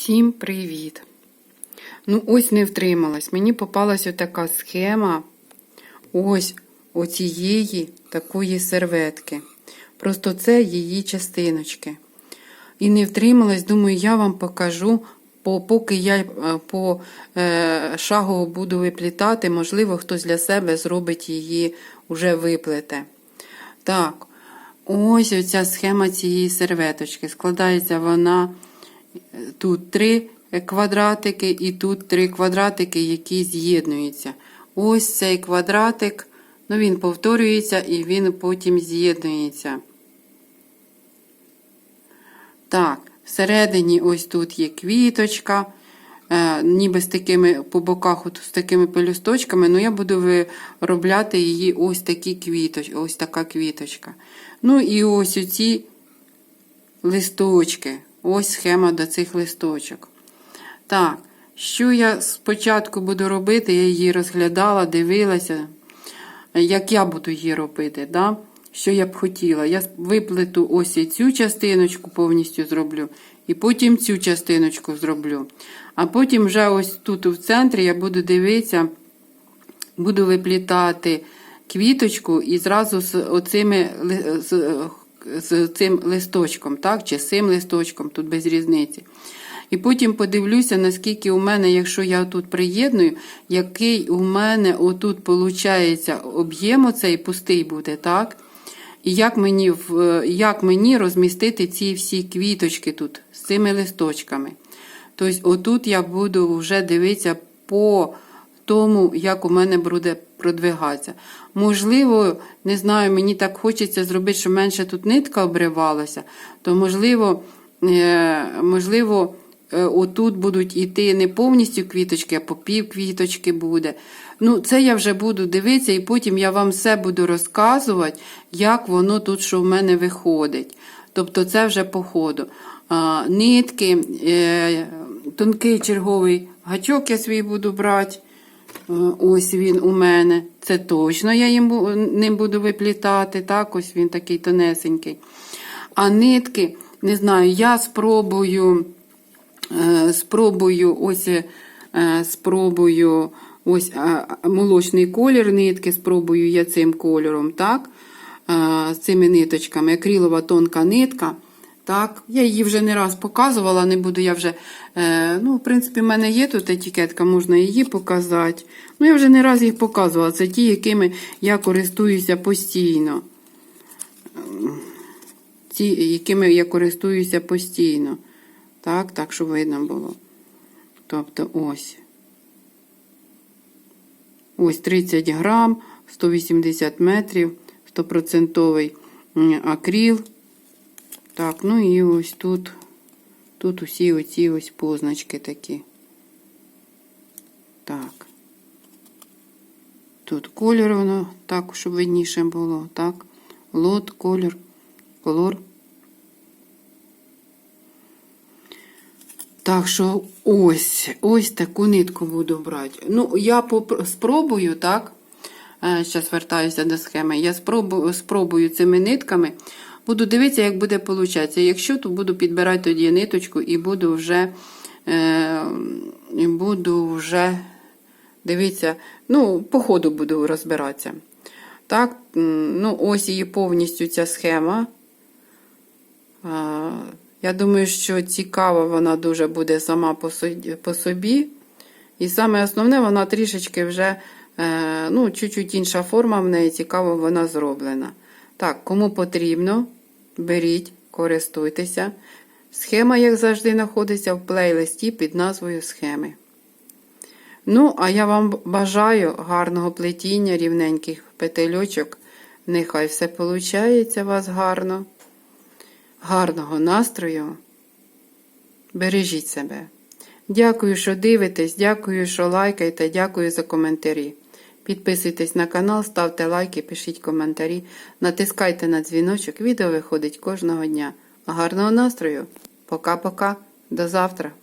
Всім привіт! Ну, ось не втрималась. Мені попалась отака схема ось оцієї такої серветки. Просто це її частиночки. І не втрималась, думаю, я вам покажу, поки я е, по е, шагу буду виплітати, можливо, хтось для себе зробить її уже виплете. Так, ось оця схема цієї серветочки. Складається вона тут три квадратики і тут три квадратики, які з'єднуються. Ось цей квадратик, ну він повторюється і він потім з'єднується. Так, всередині ось тут є квіточка, е, ніби з такими по боках, от з такими пелюсточками, ну я буду виробляти її ось такі квіточки, ось така квіточка. Ну і ось оці листочки. Ось схема до цих листочок. Так, що я спочатку буду робити, я її розглядала, дивилася, як я буду її робити. да? Що я б хотіла. Я виплету ось і цю частиночку повністю зроблю, і потім цю частиночку зроблю. А потім вже ось тут в центрі я буду дивитися, буду виплітати квіточку і зразу з оцими з, цим листочком, так, чи з цим листочком, тут без різниці. І потім подивлюся, наскільки у мене, якщо я тут приєдную, який у мене отут виходить об'єм оцей пустий буде, так? І як мені як мені розмістити ці всі квіточки тут з цими листочками. Тобто, отут я буду вже дивитися по тому, як у мене буде продвигатися. Можливо, не знаю, мені так хочеться зробити, щоб менше тут нитка обривалася, то можливо, можливо, отут будуть йти не повністю квіточки, а по пів квіточки буде. Ну, це я вже буду дивитися, і потім я вам все буду розказувати, як воно тут, що в мене виходить. Тобто, це вже по ходу. Нитки, е, тонкий черговий гачок я свій буду брати. Ось він у мене. Це точно я їм ним буду виплітати. Так, ось він такий тонесенький. А нитки, не знаю, я спробую, е, спробую ось е, спробую ось молочний колір нитки, спробую я цим кольором, так, з цими ниточками. Акрилова тонка нитка. Так, Я її вже не раз показувала, не буду я вже. Е, ну, В принципі, в мене є тут етикетка, можна її показати. Ну, Я вже не раз їх показувала. Це ті, якими я користуюся постійно. Ті, якими я користуюся постійно. Так, так, щоб видно було. Тобто ось. Ось 30 грам, 180 метрів, 100% акрил. Так, ну і ось тут, тут усі оці ось позначки такі. Так. Тут колір воно так, щоб видніше було, так. Лот, колір, колор. Так що ось, ось таку нитку буду брати. Ну, я спробую, так. Зараз вертаюся до схеми. Я спробую, спробую цими нитками. Буду дивитися, як буде получатися. Якщо, то буду підбирати тоді ниточку і буду вже е, і буду вже дивитися, ну, по ходу буду розбиратися. Так, ну, ось її повністю ця схема. Е, я думаю, що цікава вона дуже буде сама по собі. І саме основне, вона трішечки вже, е, ну, чуть-чуть інша форма в неї цікаво, вона зроблена. Так, кому потрібно, беріть, користуйтеся. Схема, як завжди, знаходиться в плейлисті під назвою Схеми. Ну, а я вам бажаю гарного плетіння, рівненьких петельочок. Нехай все виходить у вас гарно. Гарного настрою. Бережіть себе. Дякую, що дивитесь, дякую, що лайкаєте, дякую за коментарі. Підписуйтесь на канал, ставте лайки, пишіть коментарі, натискайте на дзвіночок. Відео виходить кожного дня. Гарного настрою! Пока-пока, до завтра!